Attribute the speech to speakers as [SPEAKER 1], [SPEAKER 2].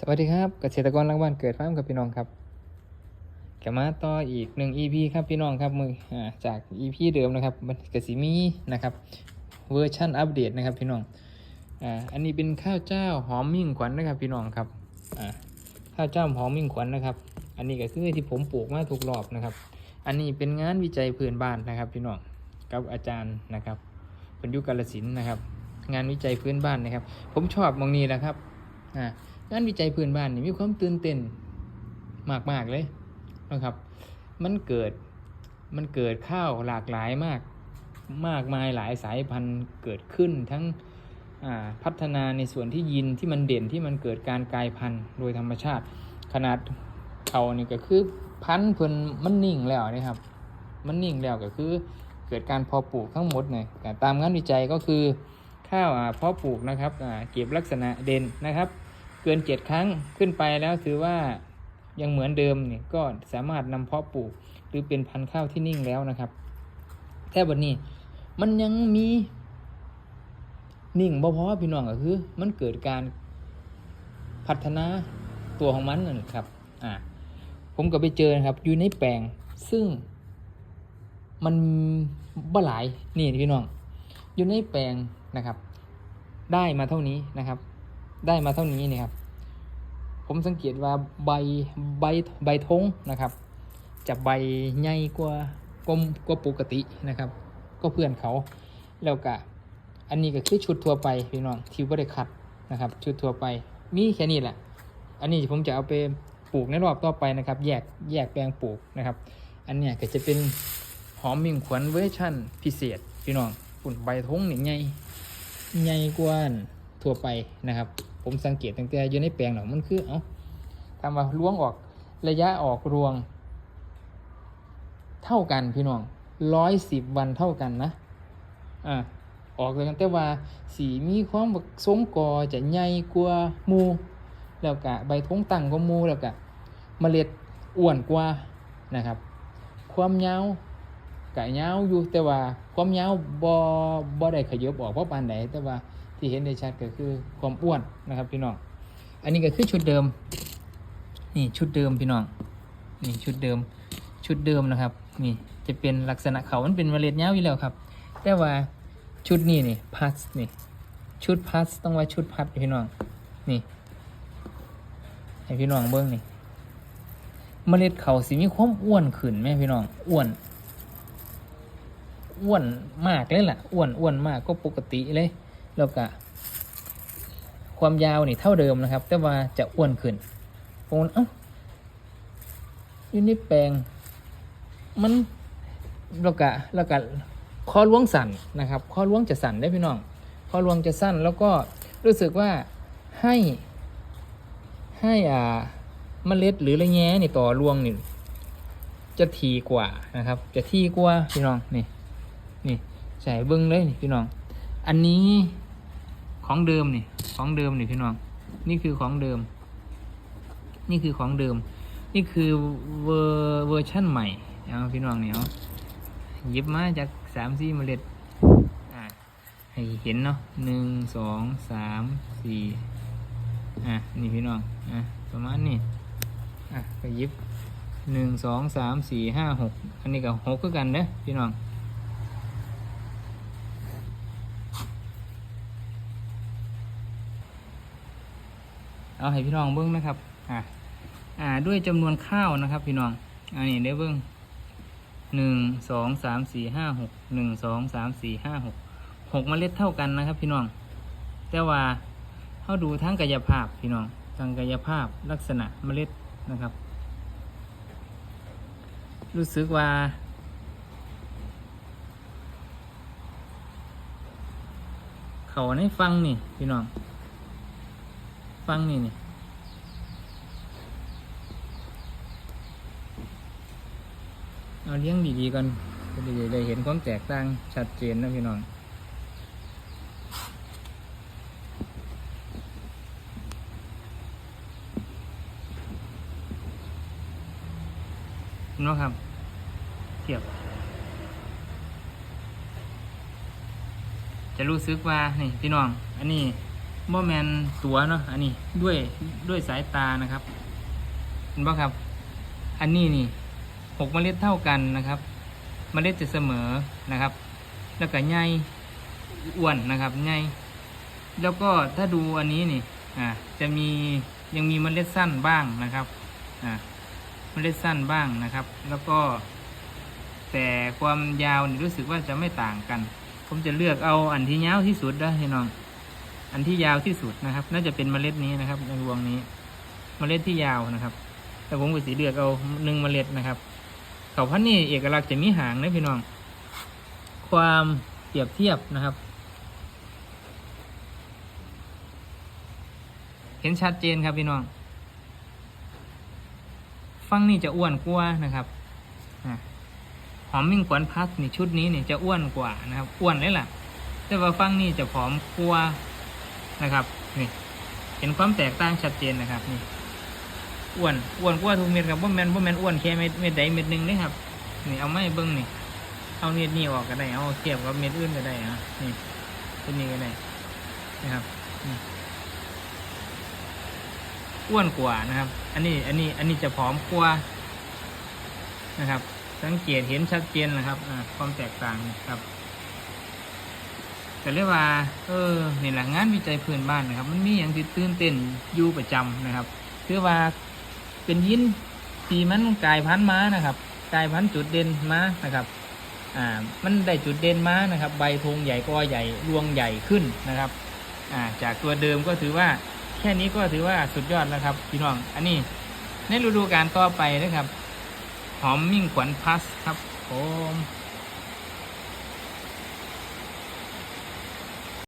[SPEAKER 1] สวัสดีครับเกษตรกรรักบ้านเกิดฟาร์มกับพี่น้องครับกลับมาต่ออีกหนึ่ง EP ครับพี่น้องครับมืออ่าจาก EP เดิมนะครับมันกสิมีนะครับเวอร์ชันอัปเดตนะครับพี่น้องอ่าอันนี้เป็นข้าวเจ้าหอมมิ่งขวัญนะครับพี่น้องครับอ่าข้าวเจ้าหอมมิ่งขวัญนะครับ อันนี้ก็คือที่ผมปลูกมาทุกรอบนะครับ อันนี้เป็นงานวิจัยพื้นบ้านนะครับพี่น้องกับอาจารย์นะครับเป็นยุกาลสินนะครับ งานวิจัยพื้นบ้านนะครับ ผมชอบมองนี้แหละครับอ่า งานวิจัยพื้นบ้านนี่มีความตื่นเต้นมากๆเลยนะครับ มันเกิดมันเกิดข้าวหลากหลายมาก มากมายหลายสายพันธุ์เกิดขึ้นทั้งพัฒนาในส่วนที่ยินที่มันเด่นที่มันเกิดการกลายพันธุ์โดยธรรมชาติ ขนาดเขานี่ก็คือพันธุ์เพิ่นมันนิ่งแล้วนะครับ มันนิ่งแล้วก็คือเกิดการเพอปลูกทั้งหมดเนี่ยตามงานวิจัยก็คือข้าวเพาะปลูกนะครับเก็บลักษณะเด่นนะครับ กินเจ็ดครั้งขึ้นไปแล้วถือว่ายังเหมือนเดิมเนี่ยก็สามารถนำเพาะปลูกหรือเป็นพันธุ์ข้าวที่นิ่งแล้วนะครับแค่บัดนี้ มันยังมีนิ่งบ่พอพี่น้องก็คือ มันเกิดการพัฒนาตัวของมันนั่นแหละครับ อ่า ผมก็ไปเจอนะครับ อยู่ในแปลง ซึ่งมันบ่หลาย นี่พี่น้อง อยู่ในแปลงนะครับ ได้มาเท่านี้นะครับ ได้มาเท่านี้นี่ครับ ผมสังเกตว่าใบใบใบทงนะครับ จะใบใหญ่กว่ากว่ากว่าปกตินะครับ ก็เพื่อนเขาแล้วก็อันนี้ก็คือชุดทั่วไปพี่น้องที่ว่าได้คัดนะครับ ชุดทั่วไปมีแค่นี้แหละ อันนี้ผมจะเอาไปปลูกในรอบต่อไปนะครับ แยกแยกแปลงปลูกนะครับ อันเนี้ยก็จะเป็นหอมมิ่งขวัญเวอร์ชั่นพิเศษพี่น้องปุ่นใบทงหนี่งใหญ่ใหญ่กว่าทั่วไปนะครับ ผมสังเกตตั้งแต่อยู่ในแปลงหรอกมันคือเอาทำมาล้วงออกระยะออกรวง เท่ากันพี่น้องร้อยสิบวันเท่ากันนะอ่าออกเลยกันแต่ว่าสีมีความแบบทรงกอจะใหญ่กว่ามูแล้วก็ใบทงตั้งก็มูแล้วก็เมล็ดอ้วนกว่านะครับ ความยาวกะยาวอยู่แต่ว่าความยาวบ่บ่ได้ขยับออกเพราะปานใดแต่ว่า ที่เห็นได้ชัดก็คือความอ้วนนะครับพี่น้อง อันนี้ก็คือชุดเดิม นี่ชุดเดิมพี่น้อง นี่ชุดเดิม ชุดเดิมนะครับ นี่จะเป็นลักษณะเขามันเป็นเมล็ดยาอยู่แล้วครับ แต่ว่าชุดนี้นี่พัสนี่ ชุดพัสต้องไว้ชุดพัดพี่น้อง นี่ให้พี่น้องเบิ้งนี่ เมล็ดเขาสิมีความอ้วนขึ้นไหมพี่น้อง อ้วน อ้วนมากเลยล่ะ อ้วนอ้วนมากก็ปกติเลย แล้วก็ความยาวนี่เท่าเดิมนะครับ แต่ว่าจะอ้วนขึ้นโอนเอ้าอยู่ในแปลง มันแล้วก็แล้วก็ข้อล้วงสั่นนะครับข้อล้วงจะสั่นได้พี่น้องข้อล้วงจะสั้นแล้วก็รู้สึกว่าให้ให้อ่าเมล็ดหรือระแง้นี่ต่อรวงนี่จะทีกว่านะครับ จะทีกว่าพี่น้องนี่นี่ใส่เบิ้งเลยนี่พี่น้อง อันนี้ ของเดิมนี่ ของเดิมนี่พี่น้อง นี่คือของเดิม นี่คือของเดิม นี่คือเวอร์เวอร์ชั่นใหม่เอาพี่น้องเนี่ยเอาหยิบมาจากสามสี่เมล็ดอ่าให้เห็นเนาะหนึ่งสองสามสี่อะนี่พี่น้องอะประมาณนี้อะก็หยิบหนึ่งสองสามสี่ห้าหกอันนี้ก็หกคือกันเด้อพี่น้อง เอาให้พี่น้องเบิ้งนะครับ อ่าอ่าด้วยจำนวนข้าวนะครับ พี่น้องอันนี้ได้เบิ้งหนึ่งสองสามสี่ห้าหกหนึ่งสองสามสี่ห้าหกหกเมล็ดเท่ากันนะครับ พี่น้อง แต่ว่าเขาดูทั้งกายภาพพี่น้องทางกายภาพลักษณะเมล็ดนะครับ รู้สึกว่าเขาในฟังนี่พี่น้อง ฟังนี่นี่เอาเลี้ยงดีๆก่อนจะได้ได้เห็นความแตกต่างชัดเจนนะพี่น้องเนาะครับเทียบ จะรู้สึกว่า นี่ พี่น้อง อันนี้ บ่แมนตัวเนาะอันนี้ด้วยด้วยสายตานะครับเห็นป่ะครับ อันนี้นี่หกเมล็ดเท่ากันนะครับเมล็ดจะเสมอนะครับ แล้วก็ใหญ่อ้วนนะครับใหญ่แล้วก็ถ้าดูอันนี้นี่อ่าจะมียังมีเมล็ดสั้นบ้างนะครับอ่าเมล็ดสั้นบ้างนะครับ แล้วก็ แต่ความยาวนี่รู้สึกว่าจะไม่ต่างกัน ผมจะเลือกเอาอันที่ยาวที่สุดนะพี่น้อง อันที่ยาวที่สุดนะครับ น่าจะเป็นเมล็ดนี้นะครับ ในวงนี้ เมล็ดที่ยาวนะครับ แต่ผมก็สีเลือกเอาหนึ่งเมล็ดนะครับเขาพันนี่เอกลักษณ์จะมีหางนะพี่น้อง ความเปรียบเทียบนะครับ เห็นชัดเจนครับพี่น้องฟังนี่จะอ้วนกว่านะครับหอมมิ่งขวัญพัสนี่ชุดนี้เนี่ยจะอ้วนกว่านะครับ อ้วนเลยล่ะ แต่ว่าฟังนี่จะผอมกว่า นะครับนี่เห็นความแตกต่างชัดเจนนะครับนี่อ้วนอ้วนกว่าทุกเม็ดครับว่าแมนว่าแมนอ้วนแค่เม็ดเม็ดใดเม็ดหนึ่งเลยครับนี่เอาไม้เบิ้งนี่เอาเม็ดนี้ออกก็ได้เอาเทียบกับเม็ดอื่นก็ได้อะนี่ตัวนี้ก็ได้นะครับนี่อ้วนกว่านะครับ อันนี้อันนี้อันนี้จะผอมกว่านะครับ สังเกตเห็นชัดเจนนะครับความแตกต่างนะครับ แต่เรียกว่า เออนี่แหละงานวิจัยพื้นบ้านนะครับ มันมีอย่างที่ตื่นเต้นอยู่ประจำนะครับคือว่าเป็นยินทีมันกลายพันธุ์มานะครับกลายพันธุ์จุดเด่นมานะครับอ่ามันได้จุดเด่นมานะครับ ใบธงใหญ่กอใหญ่รวงใหญ่ขึ้นนะครับอ่าจากตัวเดิมก็ถือว่าแค่นี้ก็ถือว่าสุดยอดแล้วครับพี่น้อง อันนี้ในฤดูกาลต่อไปนะครับ หอมมิ่งขวัญพัสครับผม